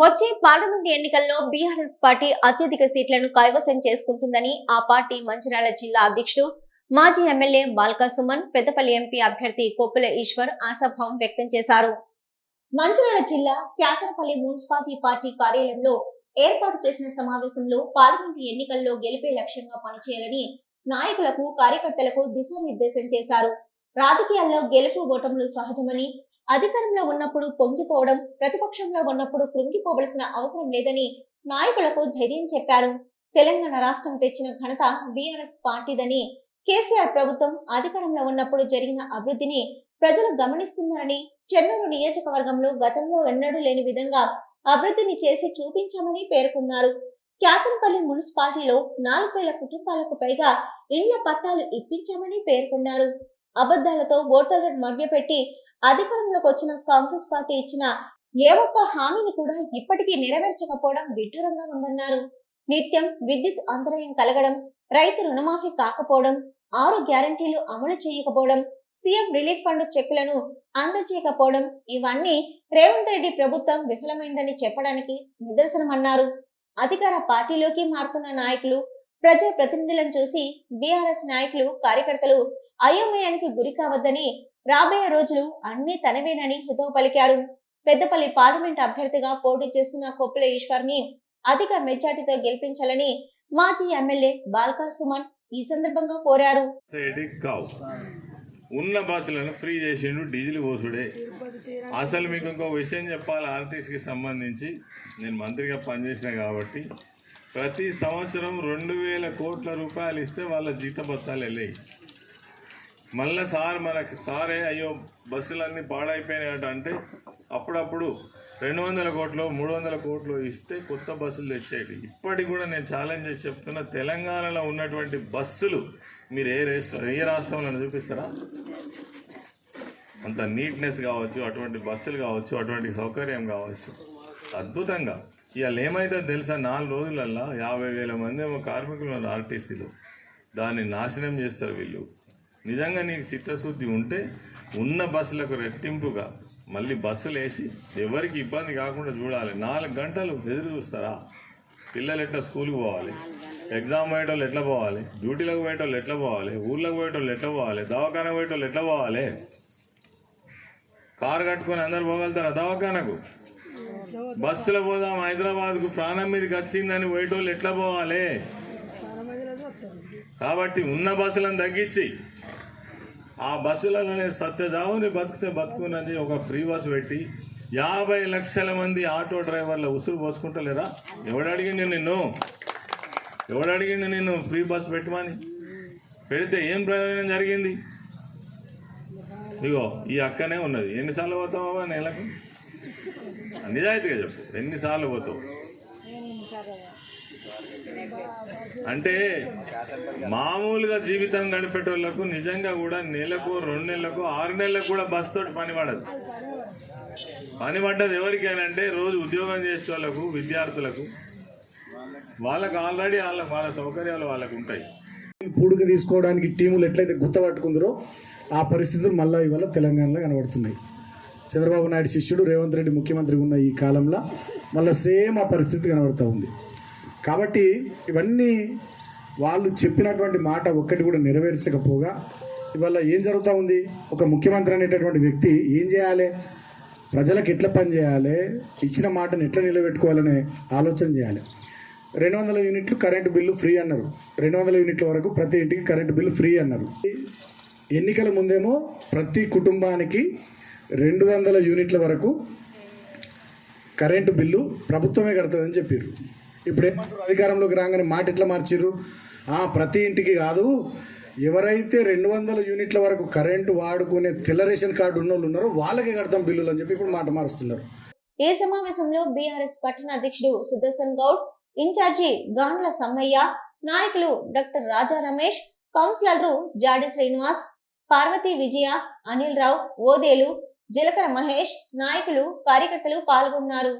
వచ్చే పార్లమెంట్ ఎన్నికల్లో BRS party అత్యధిక సీట్లను కైవసం చేసుకుంటుందని ఆ పార్టీ మంచిర్యాల జిల్లా అధ్యక్షుడు మాజీ ఎమ్మెల్యే బాల్కా సుమన్ పెద్దపల్లి ఎంపీ అభ్యర్థి కొప్పుల ఈశ్వర్ ఆశాభావం వ్యక్తం చేశారు. మంచిర్యాల జిల్లా క్యాకరపల్లి మున్సిపాలిటీ పార్టీ కార్యాలయంలో ఏర్పాటు చేసిన సమావేశంలో పార్లమెంటు ఎన్నికల్లో గెలిపే లక్ష్యంగా పనిచేయాలని నాయకులకు కార్యకర్తలకు దిశానిర్దేశం చేశారు. రాజకీయాల్లో గెలుపు ఓటములు సహజమని అధికారంలో ఉన్నప్పుడు పొంగిపోవడం ప్రతిపక్షంలో ఉన్నప్పుడు కృంగిపోవలసిన అవసరం లేదని నాయకులకు ధైర్యం చెప్పారు. తెలంగాణ రాష్ట్రం తెచ్చిన ఘనత బీఆర్ఎస్ పార్టీదని కేసీఆర్ ప్రభుత్వం అధికారంలో ఉన్నప్పుడు జరిగిన అభివృద్ధిని ప్రజలు గమనిస్తున్నారని చెన్నూరు నియోజకవర్గంలో గతంలో ఎన్నడూ లేని విధంగా అభివృద్ధిని చేసి చూపించామని పేర్కొన్నారు. క్యాతనపల్లి మున్సిపాలిటీలో నాలుగు వేల కుటుంబాలకు పైగా ఇండ్ల పట్టాలు ఇప్పించామని పేర్కొన్నారు. అబద్ధాలతో ఓటర్లను మభ్యపెట్టి అధికారంలోకి వచ్చిన కాంగ్రెస్ పార్టీ ఇచ్చిన ఏ ఒక్క హామీని కూడా ఇప్పటికీ నెరవేర్చకపోవడం విడ్డూరంగా ఉందన్నారు. నిత్యం విద్యుత్ అంతరాయం కలగడం రైతు రుణమాఫీ కాకపోవడం ఆరు గ్యారంటీలు అమలు చేయకపోవడం సీఎం రిలీఫ్ ఫండ్ చెక్కులను అందజేయకపోవడం ఇవన్నీ రేవంత్ రెడ్డి ప్రభుత్వం విఫలమైందని చెప్పడానికి నిదర్శనమన్నారు. అధికార పార్టీలోకి మారుతున్న నాయకులు ప్రజా ప్రతినిధులను చూసి బీఆర్ఎస్ నాయకులు కార్యకర్తలు అయోమయానికి గురి కావద్దని రాబోయే రోజులు అన్ని తనవేనని హితవు పలికారు. పెద్దపల్లి పార్లమెంట్ అభ్యర్థిగా పోటీ చేస్తున్న కొప్పుల ఈశ్వర్ని అధిక మెజార్టీతో గెలిపించాలని మాజీ ఎమ్మెల్యే బాల్కా సుమన్ ఈ సందర్భంగా కోరారు. ఉన్న బస్సులను ఫ్రీ చేసిండు డీజిల్ పోసుడే. అసలు మీకు ఇంకో విషయం చెప్పాలి ఆర్టీసీకి సంబంధించి. నేను మంత్రిగా పనిచేసిన కాబట్టి ప్రతి సంవత్సరం రెండు వేల కోట్ల రూపాయలు ఇస్తే వాళ్ళ జీతభత్తాలు వెళ్ళాయి. మళ్ళీ సార్ మనకి సారే అయ్యో బస్సులన్నీ పాడైపోయినాయట అంటే అప్పుడప్పుడు రెండు వందల కోట్లు మూడు వందల కోట్లు ఇస్తే కొత్త బస్సులు తెచ్చేటి. ఇప్పటికి కూడా నేను ఛాలెంజ్ చేసి చెప్తున్నా తెలంగాణలో ఉన్నటువంటి బస్సులు మీరు ఏ రాష్ట్రం ఏ రాష్ట్రంలో చూపిస్తారా? అంత నీట్నెస్ కావచ్చు అటువంటి బస్సులు కావచ్చు అటువంటి సౌకర్యం కావచ్చు. అద్భుతంగా. ఇవాళ ఏమైతే తెలుసా? నాలుగు రోజులల్లో యాభై వేల మంది ఏమో కార్మికులు ఉన్నారు ఆర్టీసీలో. దాన్ని నాశనం చేస్తారు వీళ్ళు. నిజంగా నీకు చిత్తశుద్ధి ఉంటే ఉన్న బస్సులకు రెట్టింపుగా మళ్ళీ బస్సులు వేసి ఎవరికి ఇబ్బంది కాకుండా చూడాలి. నాలుగు గంటలు ఎదురు చూస్తారా? పిల్లలు ఎట్లా స్కూల్కి పోవాలి? ఎగ్జామ్ పోయేటోళ్ళు ఎట్లా పోవాలి? డ్యూటీలకు పోయేటోళ్ళు ఎట్లా పోవాలి? ఊళ్ళకి పోయేటోళ్ళు ఎట్లా పోవాలి? దవాఖాన పోయేటోళ్ళు ఎట్లా పోవాలి? కారు కట్టుకొని అందరు పోగలుగుతారా దవాఖానకు? బస్సులో పోదాం హైదరాబాద్కు ప్రాణం మీదకి వచ్చిందని పోయేటోళ్ళు ఎట్లా పోవాలి? కాబట్టి ఉన్న బస్సులను తగ్గించి ఆ బస్సులలోనే సత్యజావుని బతికితే బతుకునని ఒక ఫ్రీ బస్ పెట్టి యాభై లక్షల మంది ఆటో డ్రైవర్ల ఉసురు పోసుకుంటలేరా? ఎవడు అడిగిండు నిన్ను? ఎవడు అడిగిండు నిన్ను ఫ్రీ బస్ పెట్టమని? పెడితే ఏం ప్రయోజనం జరిగింది? ఇగో ఈ అక్కనే ఉన్నది. ఎన్నిసార్లు పోతావా నెలకు? నిజాయితీగా చెప్పు. ఎన్నిసార్లు పోతావు? అంటే మామూలుగా జీవితం గడిపేటోళ్ళకు నిజంగా కూడా నెలకు రెండు నెలలకు ఆరు నెలలకు కూడా బస్ తోటి పని పడదు. పని పడ్డది ఎవరికైనా రోజు ఉద్యోగం చేసే వాళ్ళకు విద్యార్థులకు. వాళ్ళకు ఆల్రెడీ వాళ్ళ వాళ్ళ సౌకర్యాలు వాళ్ళకు ఉంటాయి. పూడిక తీసుకోవడానికి టీములు ఎట్లయితే గుర్తపట్టుకుందరో ఆ పరిస్థితులు మళ్ళీ ఇవాళ తెలంగాణలో కనబడుతున్నాయి. చంద్రబాబు నాయుడు శిష్యుడు రేవంత్ రెడ్డి ముఖ్యమంత్రి ఉన్న ఈ కాలంలో మళ్ళీ సేమ్ ఆ పరిస్థితి కనబడుతూ ఉంది. కాబట్టి ఇవన్నీ వాళ్ళు చెప్పినటువంటి మాట ఒక్కటి కూడా నెరవేర్చకపోగా ఇవాళ ఏం జరుగుతూ ఉంది? ఒక ముఖ్యమంత్రి అనేటటువంటి వ్యక్తి ఏం చేయాలి? ప్రజలకు ఎట్లా పని చేయాలి? ఇచ్చిన మాటను ఎట్లా నిలబెట్టుకోవాలనే ఆలోచన చేయాలి. రెండు వందల యూనిట్లు కరెంటు బిల్లు ఫ్రీ అన్నారు. రెండు వందల యూనిట్ల వరకు ప్రతి ఇంటికి కరెంటు బిల్లు ఫ్రీ అన్నారు. ఎన్నికల ముందేమో ప్రతి కుటుంబానికి రెండు వందల యూనిట్ల వరకు కరెంటు బిల్లు ప్రభుత్వమే కడుతుందని చెప్పారు ఇప్పుడు ఏమంటారు అధికారంలోకి రాగానే మాట ఎట్లా మార్చిర్రు? ఆ, ప్రతి ఇంటికి కాదు ఎవరైతే రెండు వందల యూనిట్ల వరకు కరెంటు వాడుకునే తెల్ల రేషన్ కార్డు ఉన్న వాళ్ళు ఉన్నారో వాళ్ళకే కడతాం బిల్లులు అని చెప్పి ఇప్పుడు మాట మారుస్తున్నారు. ఈ సమావేశంలో బీఆర్ఎస్ పట్టణ అధ్యక్షుడు సుదర్శన్ గౌడ్ ఇన్ఛార్జి గాండ్ల సమ్మయ్య నాయకులు డాక్టర్ రాజా రమేష్ కౌన్సిలర్లు జాడి శ్రీనివాస్ పార్వతి విజయ అనిల్ రావు ఓదేలు జీలకర్ర మహేష్ నాయకులు కార్యకర్తలు పాల్గొన్నారు.